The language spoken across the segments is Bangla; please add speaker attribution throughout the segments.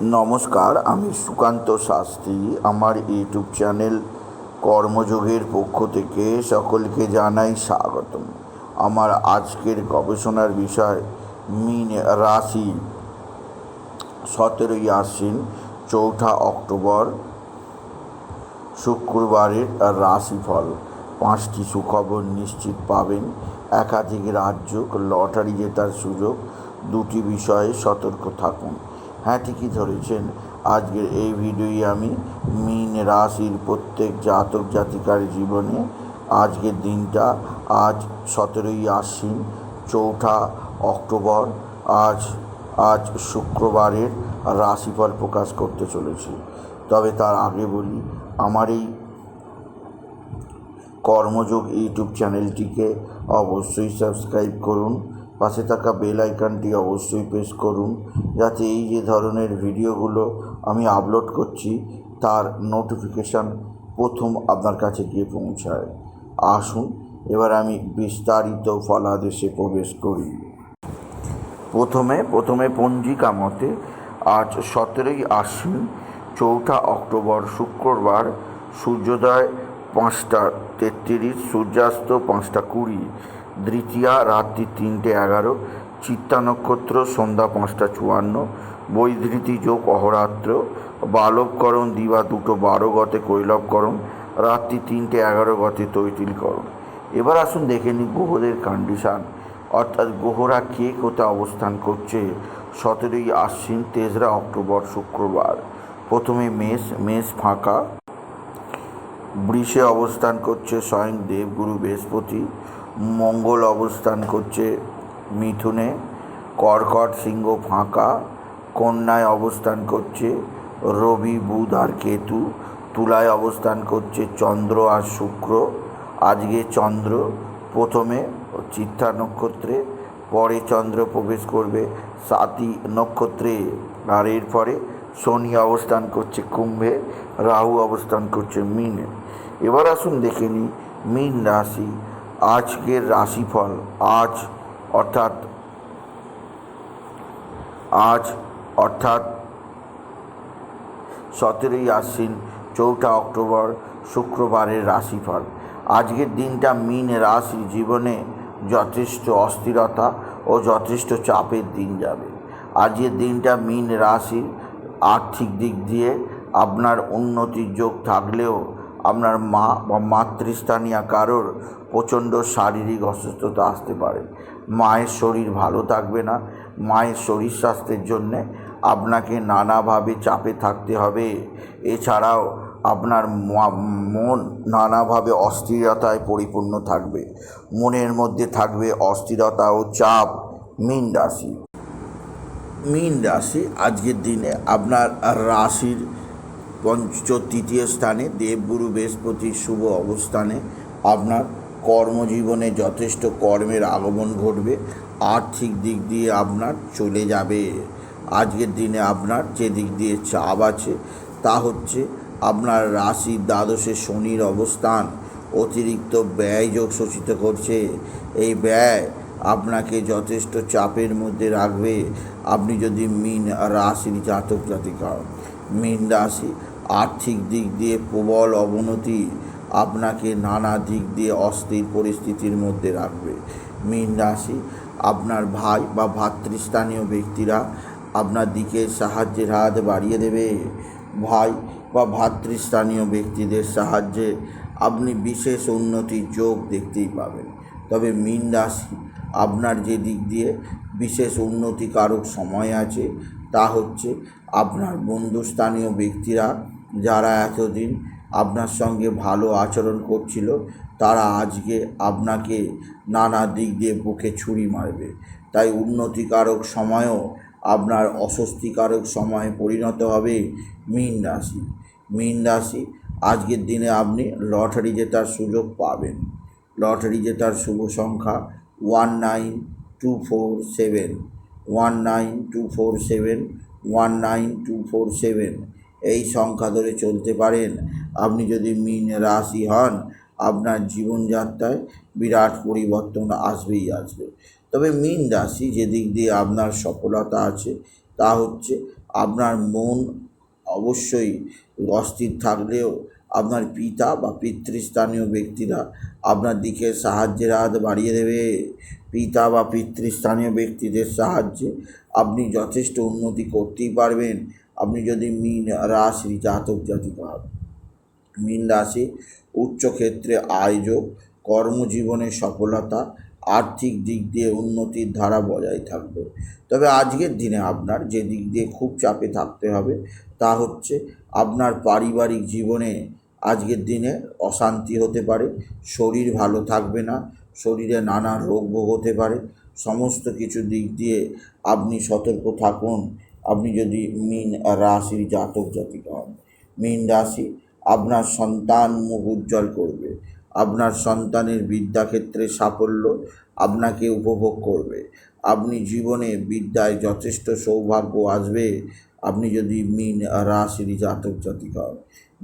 Speaker 1: নমস্কার, আমি সুকান্ত শাস্ত্রী। আমার ইউটিউব চ্যানেল কর্মযোগের পক্ষ থেকে সকলকে জানাই স্বাগতম। আমার আজকের গবেষণার বিষয়, মিন রাশি। সতেরোই আশ্বিন, চৌঠা অক্টোবর, শুক্রবারের রাশিফল। পাঁচটি সুখবর নিশ্চিত পাবেন। একাধিক রাজ্য লটারি জেতার সুযোগ। দুটি বিষয়ে সতর্ক থাকুন। হ্যাঁ ঠিকই ধরেছেন। আজকের এই ভিডিওই আমি মিন রাশির প্রত্যেক জাতক জাতিকার জীবনে আজকের দিনটা, আজ সতেরোই আশ্বিন, চৌঠা অক্টোবর, আজ আজ শুক্রবারের রাশিফল প্রকাশ করতে চলেছি। তবে তার আগে বলি, আমার এই কর্মযোগ ইউটিউব চ্যানেলটিকে অবশ্যই সাবস্ক্রাইব করুন। পাশে থাকা বেল আইকনটি অবশ্যই প্রেস করুন, যাতে এই যে ধরনের ভিডিওগুলো আমি আপলোড করছি, তার নোটিফিকেশান প্রথম আপনার কাছে গিয়ে পৌঁছায়। আসুন, এবার আমি বিস্তারিত ফলাদেশে প্রবেশ করি। প্রথমে প্রথমে পঞ্জিকা মতে, আজ সতেরোই আশ্বিন, চৌঠা অক্টোবর, শুক্রবার, সূর্যোদয় পাঁচটা তেত্রিশ, সূর্যাস্ত পাঁচটা কুড়ি দ্বিতীয়া, রাত্রি তিনটে এগারো, চিত্তা নক্ষত্র, সন্ধ্যা পাঁচটা চুয়ান্ন, বৈধৃতি যোগ অহরাত্র, বালবকরণ দিবা দুটো বারো গতে কৈলবকরণ, রাত্রি তিনটে এগারো গতে তৈতিলকরণ। এবার আসুন দেখে নিই গ্রহদের কন্ডিশান অর্থাৎ গ্রহরা কে কোথায় অবস্থান করছে? সতেরোই আশ্বিন, তেসরা অক্টোবর, শুক্রবার। প্রথমে মেষ মেষ ফাঁকা। বৃষে অবস্থান করছে স্বয়ং দেবগুরু বৃহস্পতি। মঙ্গল অবস্থান করছে মিথুনে। কর্কট সিংহ ফাঁকা, কন্যায় অবস্থান করছে রবি, বুধ আর কেতু। তুলায় অবস্থান করছে চন্দ্র আর শুক্র। আজকে চন্দ্র প্রথমে চিত্তা নক্ষত্রে, পরে চন্দ্র প্রবেশ করবে সাতই নক্ষত্রে। আর এরপরে শনি অবস্থান করছে কুম্ভে, রাহু অবস্থান করছে মিনে। এবার আসুন দেখে নিই মীন রাশি আজকের রাশিফল, আজ অর্থাৎ আজ অর্থাৎ সতেরোই আশ্বিন, চৌঠা অক্টোবর, শুক্রবারের রাশিফল। আজকের দিনটা মীন রাশির জীবনে যথেষ্ট অস্থিরতা ও যথেষ্ট চাপের দিন যাবে। আজকের দিনটা মীন রাশির আর্থিক দিক দিয়ে আপনার উন্নতির যোগ থাকলেও আপনার মা বা মাতৃস্থানীয় কারোর প্রচণ্ড শারীরিক অসুস্থতা আসতে পারে। মায়ের শরীর ভালো থাকবে না। মায়ের শরীর স্বাস্থ্যের জন্যে আপনাকে নানাভাবে চাপে থাকতে হবে। এছাড়াও আপনার মন নানাভাবে অস্থিরতায় পরিপূর্ণ থাকবে। মনের মধ্যে থাকবে অস্থিরতা ও চাপ। মীন রাশি। মীন রাশি আজকের দিনে আপনার রাশির পঞ্চ তৃতীয় স্থানে দেবগুরু বৃহস্পতির শুভ অবস্থানে আপনার কর্মজীবনে যথেষ্ট কর্মের আগমন ঘটবে। আর্থিক দিক দিয়ে আপনার চলে যাবে। আজকের দিনে আপনার যে দিক দিয়ে চাপ আছে, তা হচ্ছে আপনার রাশির দ্বাদশে শনির অবস্থান। অতিরিক্ত ব্যয় যোগ শোষিত করছে। এই ব্যয় আপনাকে যথেষ্ট চাপের মধ্যে রাখবে। আপনি যদি মিন রাশির জাতক জাতিকা, মীন রাশি আর্থিক দিক দিয়ে প্রবল অবনতি আপনাকে নানা দিক দিয়ে অস্থির পরিস্থিতির মধ্যে রাখবে। মীন রাশি, আপনার ভাই বা ভাতৃস্থানীয় ব্যক্তিরা আপনার দিকে সাহায্যের হাত বাড়িয়ে দেবে। ভাই বা ভাতৃস্থানীয় ব্যক্তিদের সাহায্যে আপনি বিশেষ উন্নতির যোগ দেখতেই পাবেন। তবে মীন রাশি, আপনার যে দিক দিয়ে বিশেষ উন্নতিকারক সময় আছে, তা হচ্ছে আপনার বন্ধুস্থানীয় ব্যক্তিরা যারা এতদিন আপনার সঙ্গে ভালো আচরণ করছিল, তারা আজকে আপনাকে নানা দিক দিয়ে বুকে ছুরি মারবে। তাই উন্নতিকারক সময়ও আপনার অস্বস্তিকারক সময়ে পরিণত হবে মীন রাশি। মীন রাশি, আজকের দিনে আপনি লটারি জেতার সুযোগ পাবেন। লটারি জেতার শুভ সংখ্যা one nine two four seven. One nine two four seven, one nine two four seven. এই সংখ্যা ধরে চলতে পারেন। আপনি যদি মিন রাশি হন, আপনার জীবনযাত্রায় বিরাট পরিবর্তন আসবেই আসবে। তবে মিন রাশি যেদিক দিয়ে আপনার সফলতা আছে, তা হচ্ছে আপনার মন অবশ্যই অস্থির থাকলেও আপনার পিতা বা পিতৃস্থানীয় ব্যক্তিরা আপনার দিকে সাহায্যের হাত বাড়িয়ে দেবে। পিতা বা পিতৃস্থানীয় ব্যক্তিদের সাহায্যে আপনি যথেষ্ট উন্নতি করতেই পারবেন। আপনি যদি মিন রাশি, জাতক, জাতিকা, মীন রাশি উচ্চক্ষেত্রে আয়োজক কর্মজীবনে সফলতা, আর্থিক দিক দিয়ে উন্নতির ধারা বজায় থাকবে। তবে আজকের দিনে আপনার যে দিক দিয়ে খুব চাপে থাকতে হবে, তা হচ্ছে আপনার পারিবারিক জীবনে আজকের দিনে অশান্তি হতে পারে, শরীর ভালো থাকবে না, শরীরে নানা রোগ ভোগ হতে পারে, সমস্ত কিছু দিক দিয়ে আপনি সতর্ক থাকুন। আপনি যদি মীন রাশির জাতক জাতিকা হন, মীন রাশি আপনার সন্তান মুখ উজ্জ্বল করবে, আপনার সন্তানের বিদ্যাক্ষেত্রে সাফল্য আপনাকে উপভোগ করবে, আপনি জীবনে বিদ্যায় যথেষ্ট সৌভাগ্য আসবে, আপনি যদি মীন রাশির জাতক জাতিকা হন,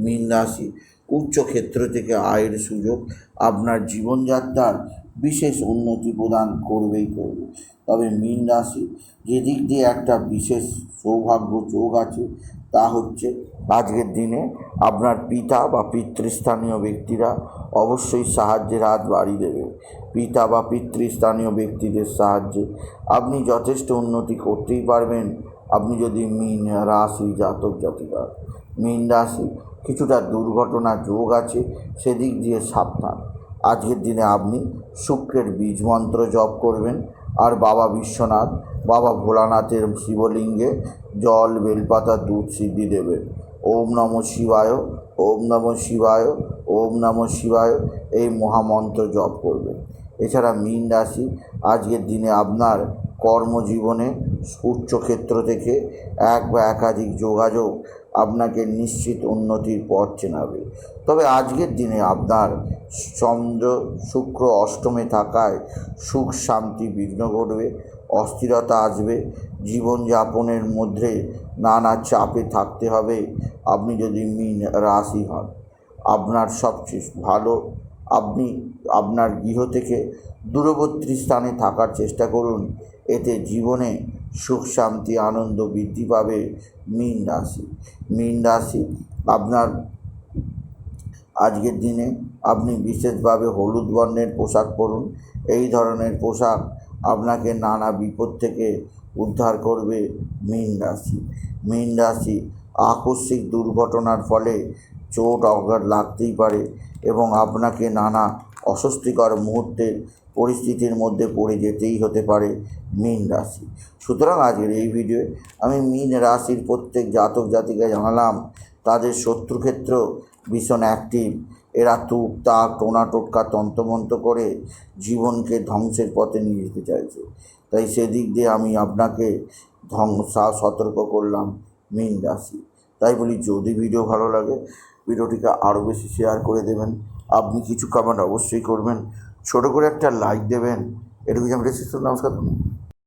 Speaker 1: মীন রাশি উচ্চ ক্ষেত্র থেকে আয়ের সুযোগ, আপনার জীবনযাত্রার বিশেষ উন্নতি প্রদান করবেই করবে। তবে মীন রাশি যেদিক দিয়ে একটা বিশেষ সৌভাগ্য যোগ আছে, তা হচ্ছে আজকের দিনে আপনার পিতা বা পিতৃস্থানীয় ব্যক্তিরা অবশ্যই সাহায্যের হাত বাড়িয়ে দেবে। পিতা বা পিতৃস্থানীয় ব্যক্তিদের সাহায্যে আপনি যথেষ্ট উন্নতি করতেই পারবেন। আপনি যদি মীন রাশি, জাতক জাতিকা মীন রাশি, কিছুটা দুর্ঘটনা, যোগ আছে, সেদিক দিয়ে সাবধান। আজকের দিনে আপনি শুক্রের বীজ মন্ত্র জপ করবেন। আর বাবা বিশ্বনাথ, বাবা ভোলানাথের শিবলিঙ্গে জল, বেলপাতা, দুধ সিদ্ধি দেবেন। ওম নম শিবায়, ওম নম শিবায়, ওম নম শিবায় এই মহামন্ত্র জপ করবেন। এছাড়া মীন রাশি, আজকের দিনে আপনার কর্মজীবনে উচ্চক্ষেত্র থেকে এক বা একাধিক যোগাযোগ আপনাকে নিশ্চিত উন্নতির পথ চেনাবে। তবে আজকের দিনে আপনার চন্দ্র, শুক্র, অষ্টমে থাকায় সুখ, শান্তি বিঘ্ন ঘটবে, অস্থিরতা আসবে, জীবনযাপনের মধ্যে নানা চাপে থাকতে হবে। আপনি যদি মিন রাশি হন, আপনার সবচেয়ে ভালো, আপনি আপনার গৃহ থেকে দূরবর্তী স্থানে থাকার চেষ্টা করুন। এতে জীবনে সুখ, শান্তি, আনন্দ বৃদ্ধি পাবে মীন রাশি। মীন রাশি, আপনার আজকের দিনে আপনি বিশেষভাবে হলুদ বর্ণের পোশাক পরুন। এই ধরনের পোশাক আপনাকে নানা বিপদ থেকে উদ্ধার করবে মীন রাশি। মীন রাশি আকস্মিক দুর্ঘটনার ফলে চোট আঘাত লাগতেই পারে এবং আপনাকে নানা অস্বস্তিকর মুহূর্তের পরিস্থিতির মধ্যে পড়ে যেতেই হতে পারে মীন রাশি। সুতরাং আজকের এই ভিডিওয়ে আমি মীন রাশির প্রত্যেক জাতক জাতিকে জানালাম, তাদের শত্রুক্ষেত্র ভীষণ অ্যাক্টিভ এরা তুক তাক, টোনা টোটকা, তন্ত্রমন্ত্র করে জীবনকে ধ্বংসের পথে নিয়ে যেতে চাইছে। তাই সেদিক দিয়ে আমি আপনাকে ধ্বংসা, সতর্ক করলাম মীন রাশি। তাই বলি, যদি ভিডিও ভালো লাগে ভিডিওটিকে আরও বেশি শেয়ার করে দেবেন। আপনি কিছু কমেন্ট অবশ্যই করবেন। ছোটো করে একটা লাইক দেবেন। এটুকু আমি নমস্কার